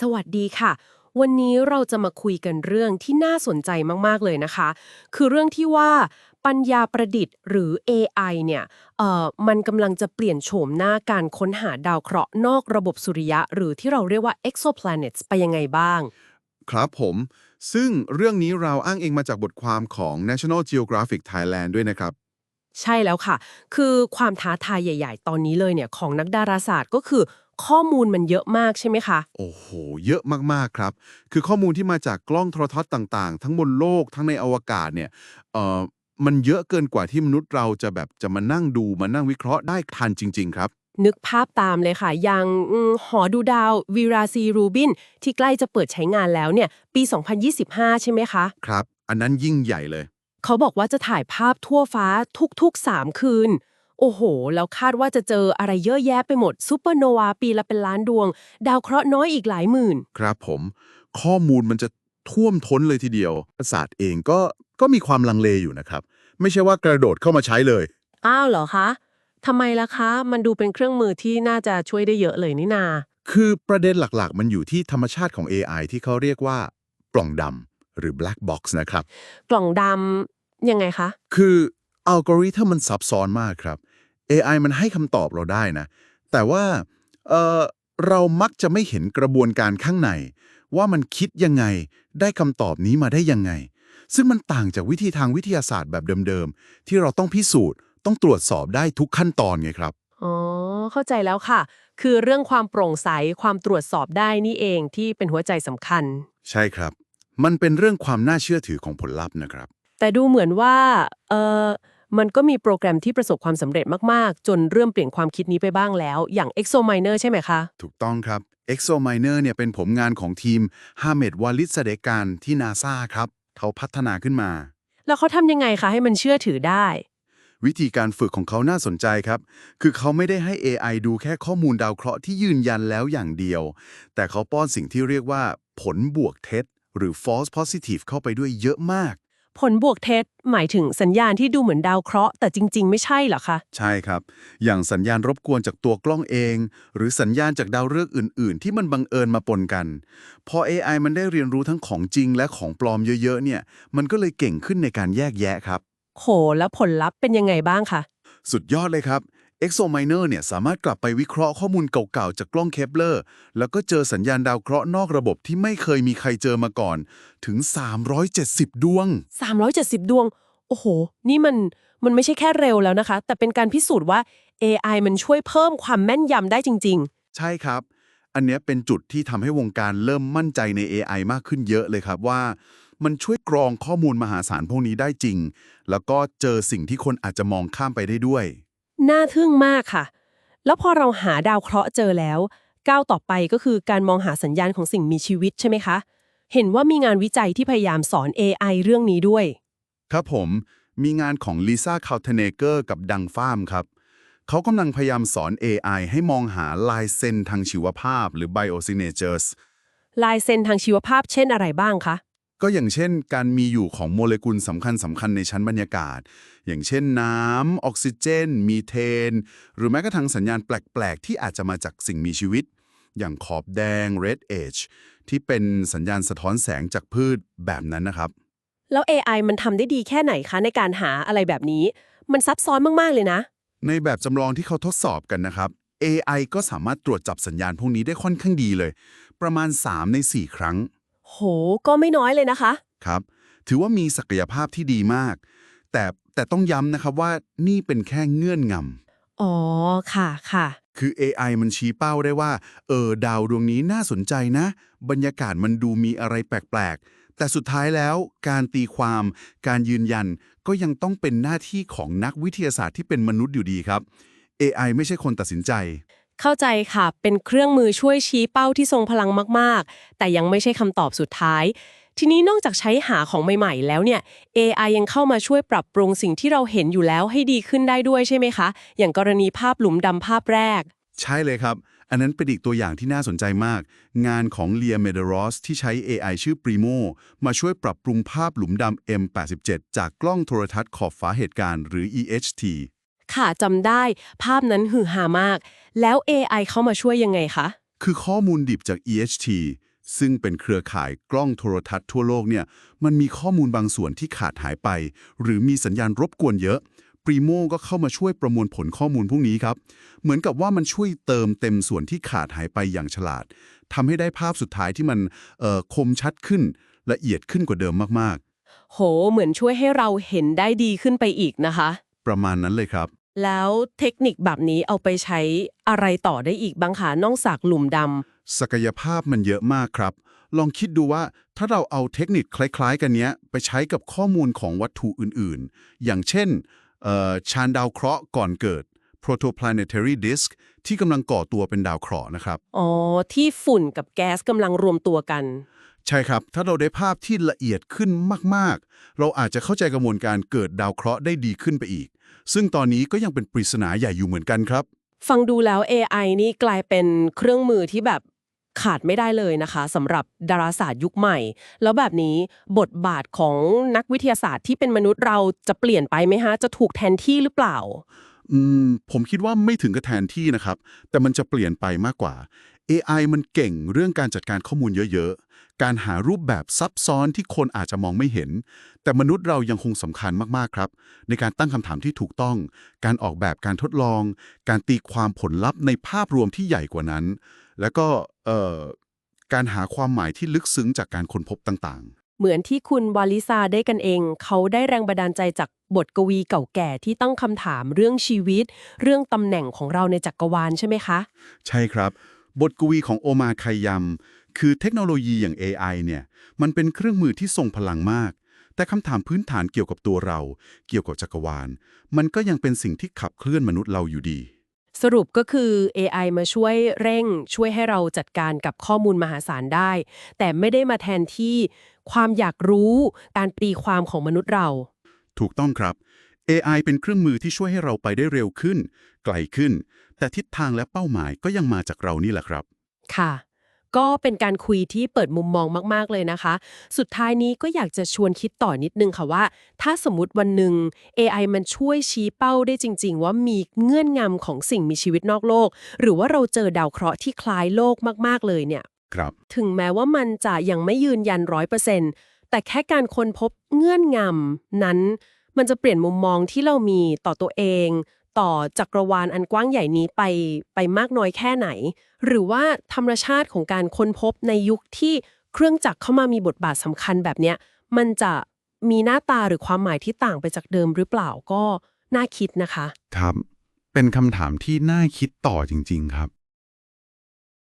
สวัสดีค่ะ วันนี้เราจะมาคุยกันเรื่องที่น่าสนใจมาก ๆ เลยนะคะ คือเรื่องที่ว่าปัญญาประดิษฐ์หรือ AI เนี่ยเอ่อมันกำลังจะเปลี่ยนโฉมหน้าการค้นหาดาวเคราะห์นอกระบบสุริยะ หรือที่เราเรียกว่า exoplanets ไปยังไงบ้าง ครับผม ซึ่งเรื่องนี้เราอ้างอิงมาจากบทความของ National Geographic Thailand ด้วยนะครับ ใช่แล้วค่ะ คือความท้าทายใหญ่ ๆ ตอนนี้เลยเนี่ยของนักดาราศาสตร์ก็คือข้อมูลมันเยอะมากใช่ไหมคะ โอ้โห เยอะมากๆครับ คือข้อมูลที่มาจากกล้องโทรทัศน์ต่างๆ ทั้งบนโลกทั้งในอวกาศเนี่ยเอ่อมันเยอะเกินกว่าที่มนุษย์เราจะแบบจะมานั่งดูมานั่งวิเคราะห์ได้ทันจริง ๆ ครับ นึกภาพตามเลยค่ะ อย่างอืมหอดูดาววีราซีรูบิน ที่ใกล้จะเปิดใช้งานแล้วเนี่ย ปี 2025 ใช่ไหมคะ ครับ อันนั้นยิ่งใหญ่เลย เขาบอกว่าจะถ่ายภาพทั่วฟ้าทุกๆ 3 คืน โอ้โห แล้วคาดว่าจะเจออะไรเยอะแยะไปหมดซูเปอร์โนวาปีละเป็นล้านดวง ดาวเคราะห์น้อยอีกหลายหมื่น ครับผม ข้อมูลมันจะท่วมท้นเลยทีเดียวศาสตร์เองก็ก็มีความลังเลอยู่นะครับ ไม่ใช่ว่ากระโดดเข้ามาใช้เลย อ้าวเหรอคะทำไมล่ะคะ มันดูเป็นเครื่องมือที่น่าจะช่วยได้เยอะเลยนี่นา คือประเด็นหลักๆ มันอยู่ที่ธรรมชาติของ AI ที่เขาเรียกว่าปล่องดำหรือ black box นะครับ กล่องดำยังไงคะ คือ อัลกอริทึมมันซับซ้อนมากครับ AI มันให้คำตอบเราได้นะ แต่ว่าเอ่อเรามักจะไม่เห็นกระบวนการข้างใน ว่ามันคิดยังไงได้คำตอบนี้มาได้ยังไง ซึ่งมันต่างจากวิธีทางวิทยาศาสตร์แบบเดิมๆ ที่เราต้องพิสูจน์ ต้องตรวจสอบได้ทุกขั้นตอนไงครับ อ๋อ เข้าใจแล้วค่ะ คือเรื่องความโปร่งใสความตรวจสอบได้นี่เองที่เป็นหัวใจสำคัญ ใช่ครับ มันเป็นเรื่องความน่าเชื่อถือของผลลัพธ์นะครับ แต่ดูเหมือนว่าเออ มันก็มีโปรแกรมที่ประสบความสำเร็จมาก ๆ จนเริ่มเปลี่ยนความคิดนี้ไปบ้างแล้ว อย่าง ExoMiner ใช่ไหมคะ ถูกต้องครับ ExoMiner เนี่ยเป็นผลงานของทีมฮาเมดวาลิดสเดการที่นาซาครับ เขาพัฒนาขึ้นมา แล้วเขาทำยังไงคะให้มันเชื่อถือได้ วิธีการฝึกของเขาน่าสนใจครับ คือเขาไม่ได้ให้ AI ดูแค่ข้อมูลดาวเคราะห์ที่ยืนยันแล้วอย่างเดียว แต่เขาป้อนสิ่งที่เรียกว่า ผลบวกเท็จ หรือ false positive เข้าไปด้วยเยอะมาก ผลบวกเท็จหมายถึงสัญญาณที่ดูเหมือนดาวเคราะห์แต่จริง ๆ ไม่ใช่เหรอคะ ใช่ครับ อย่างสัญญาณรบกวนจากตัวกล้องเอง หรือสัญญาณจากดาวฤกษ์อื่น ๆ ที่มันบังเอิญมาปนกัน พอ AI มันได้เรียนรู้ทั้งของจริงและของปลอมเยอะ ๆ เนี่ย มันก็เลยเก่งขึ้นในการแยกแยะครับ โห แล้วผลลัพธ์เป็นยังไงบ้างคะ สุดยอดเลยครับ ExoMiner เนี่ยสามารถกลับไปวิเคราะห์ข้อมูลเก่าๆ จากกล้องเคปเลอร์ แล้วก็เจอสัญญาณดาวเคราะห์นอกระบบที่ไม่เคยมีใครเจอมาก่อน ถึง 370 ดวง 370 ดวง โอ้โห นี่มันมันไม่ใช่แค่เร็วแล้วนะคะ แต่เป็นการพิสูจน์ว่า AI มันช่วยเพิ่มความแม่นยำได้จริง ๆ ใช่ครับ อันเนี้ยเป็นจุดที่ทำให้วงการเริ่มมั่นใจใน AI มากขึ้นเยอะเลยครับว่า มันช่วยกรองข้อมูลมหาศาลพวกนี้ได้จริง แล้วก็เจอสิ่งที่คนอาจจะมองข้ามไปได้ด้วย น่าทึ่งมากค่ะ แล้วพอเราหาดาวเคราะห์เจอแล้ว ก้าวต่อไปก็คือการมองหาสัญญาณของสิ่งมีชีวิตใช่ไหมคะ เห็นว่ามีงานวิจัยที่พยายามสอน AI เรื่องนี้ด้วย ครับผม มีงานของลิซ่าคา l เทเนเกอร์กับดังฟาร์มครับ เขากำลังพยายามสอน AI ให้มองหาลายเซ็นทางชีวภาพ หรือ biosignatures ลายเซ็นทางชีวภาพเช่นอะไรบ้างคะ ก็อย่างเช่นการมีอยู่ของโมเลกุลสำคัญสำคัญในชั้นบรรยากาศ อย่างเช่นน้ำออกซิเจน มีเทน หรือแม้กระทั่งสัญญาณแปลก ๆ ที่อาจจะมาจากสิ่งมีชีวิต อย่างขอบแดง red edge ที่เป็นสัญญาณสะท้อนแสงจากพืชแบบนั้นนะครับ แล้ว AI มันทำได้ดีแค่ไหนคะในการหาอะไรแบบนี้ มันซับซ้อนมาก ๆ เลยนะ ในแบบจำลองที่เขาทดสอบกันนะครับ AI ก็สามารถตรวจจับสัญญาณพวกนี้ได้ค่อนข้างดีเลย ประมาณ 3 ใน 4 ครั้ง โห ก็ไม่น้อยเลยนะคะ ครับ ถือว่ามีศักยภาพที่ดีมาก แต่แต่ต้องย้ำนะครับว่านี่เป็นแค่เงื่อนงำอ๋อ ค่ะค่ะ คือ AI มันชี้เป้าได้ว่า เออ ดาวดวงนี้น่าสนใจนะ บรรยากาศมันดูมีอะไรแปลกๆ แต่สุดท้ายแล้วการตีความ การยืนยันก็ยังต้องเป็นหน้าที่ของนักวิทยาศาสตร์ที่เป็นมนุษย์อยู่ดีครับ AI ไม่ใช่คนตัดสินใจ เข้าใจค่ะ เป็นเครื่องมือช่วยชี้เป้าที่ทรงพลังมากๆ แต่ยังไม่ใช่คำตอบสุดท้าย ทีนี้นอกจากใช้หาของใหม่ๆ แล้วเนี่ย AI ยังเข้ามาช่วยปรับปรุงสิ่งที่เราเห็นอยู่แล้วให้ดีขึ้นได้ด้วยใช่ไหมคะ อย่างกรณีภาพหลุมดำภาพแรก ใช่เลยครับ อันนั้นเป็นอีกตัวอย่างที่น่าสนใจมาก งานของเลียเมเดรอสที่ใช้ AI ชื่อ Primo มาช่วยปรับปรุงภาพหลุมดำ M87 จากกล้องโทรทัศน์ขอบฟ้าเหตุการณ์หรือ EHT ค่ะจำได้ ภาพนั้นหือหามาก แล้ว AI เข้ามาช่วยยังไงคะ คือข้อมูลดิบจาก EHT ซึ่งเป็นเครือข่ายกล้องโทรทัศน์ทั่วโลกเนี่ย มันมีข้อมูลบางส่วนที่ขาดหายไป หรือมีสัญญาณรบกวนเยอะปรีโมก็เข้ามาช่วยประมวลผลข้อมูลพวกนี้ครับ เหมือนกับว่ามันช่วยเติมเต็มส่วนที่ขาดหายไปอย่างฉลาดทำให้ได้ภาพสุดท้ายที่มันเอ่อคมชัดขึ้น ละเอียดขึ้นกว่าเดิมมากโห เหมือนช่วยให้เราเห็นได้ดีขึ้นไปอีกนะคะๆประมาณนั้นเลยครับ แล้วเทคนิคแบบนี้เอาไปใช้อะไรต่อได้อีกบ้างคะนอกจากหลุมดำศักยภาพมันเยอะมากครับ ลองคิดดูว่าถ้าเราเอาเทคนิคคล้ายๆ กันเนี้ยไปใช้กับข้อมูลของวัตถุอื่นๆ อย่างเช่นเอ่อชานดาวเคราะห์ก่อนเกิด protoplanetary disk ที่กำลังก่อตัวเป็นดาวเคราะห์นะครับอ๋อที่ฝุ่นกับแก๊สกำลังรวมตัวกัน ใช่ครับ ถ้าเราได้ภาพที่ละเอียดขึ้นมาก ๆ เราอาจจะเข้าใจกระบวนการเกิดดาวเคราะห์ได้ดีขึ้นไปอีก ซึ่งตอนนี้ก็ยังเป็นปริศนาใหญ่อยู่เหมือนกันครับ ฟังดูแล้ว AI นี่กลายเป็นเครื่องมือที่แบบขาดไม่ได้เลยนะคะสำหรับดาราศาสตร์ยุคใหม่ แล้วแบบนี้บทบาทของนักวิทยาศาสตร์ที่เป็นมนุษย์เราจะเปลี่ยนไปไหมฮะ จะถูกแทนที่หรือเปล่า อืมผมคิดว่าไม่ถึงกับแทนที่นะครับ แต่มันจะเปลี่ยนไปมากกว่า AI มันเก่งเรื่องการจัดการข้อมูลเยอะๆ การหารูปแบบซับซ้อนที่คนอาจจะมองไม่เห็น แต่มนุษย์เรายังคงสำคัญมากๆ ครับ ในการตั้งคำถามที่ถูกต้อง การออกแบบการทดลอง การตีความผลลัพธ์ในภาพรวมที่ใหญ่กว่านั้น แล้วก็เอ่อการหาความหมายที่ลึกซึ้งจากการค้นพบต่างๆ เหมือนที่คุณวาลิซาได้กันเอง เขาได้แรงบันดาลใจจากบทกวีเก่าแก่ที่ตั้งคำถามเรื่องชีวิต เรื่องตำแหน่งของเราในจักรวาลใช่ไหมคะ ใช่ครับ บทกวีของโอมาไคยัม คือเทคโนโลยีอย่าง AI เนี่ย มันเป็นเครื่องมือที่ทรงพลังมาก แต่คำถามพื้นฐานเกี่ยวกับตัวเรา เกี่ยวกับจักรวาล มันก็ยังเป็นสิ่งที่ขับเคลื่อนมนุษย์เราอยู่ดี สรุปก็คือ AI มาช่วยเร่ง ช่วยให้เราจัดการกับข้อมูลมหาศาลได้ แต่ไม่ได้มาแทนที่ความอยากรู้ การตีความของมนุษย์เรา ถูกต้องครับ AI เป็นเครื่องมือที่ช่วยให้เราไปได้เร็วขึ้น ไกลขึ้น แต่ทิศทางและเป้าหมายก็ยังมาจากเรานี่แหละครับ ค่ะ ก็เป็นการคุยที่เปิดมุมมองมาก ๆ เลยนะคะ สุดท้ายนี้ก็อยากจะชวนคิดต่อนิดนึงค่ะว่า ถ้าสมมติวันหนึ่ง AI มันช่วยชี้เป้าได้จริง ๆ ว่ามีเงื่อนงำของสิ่งมีชีวิตนอกโลก หรือว่าเราเจอดาวเคราะห์ที่คล้ายโลกมาก ๆ เลยเนี่ย ครับ ถึงแม้ว่ามันจะยังไม่ยืนยันร้อยเปอร์เซ็นต์แต่แค่การค้นพบเงื่อนงำนั้น มันจะเปลี่ยนมุมมองที่เรามีต่อตัวเอง ต่อจักรวาลอันกว้างใหญ่นี้ไปไปมากน้อยแค่ไหน หรือว่าธรรมชาติของการค้นพบในยุคที่เครื่องจักรเข้ามามีบทบาทสำคัญแบบเนี้ยมันจะมีหน้าตาหรือความหมายที่ต่างไปจากเดิมหรือเปล่าก็น่าคิดนะคะ ครับ เป็นคำถามที่น่าคิดต่อจริง ๆ ครับ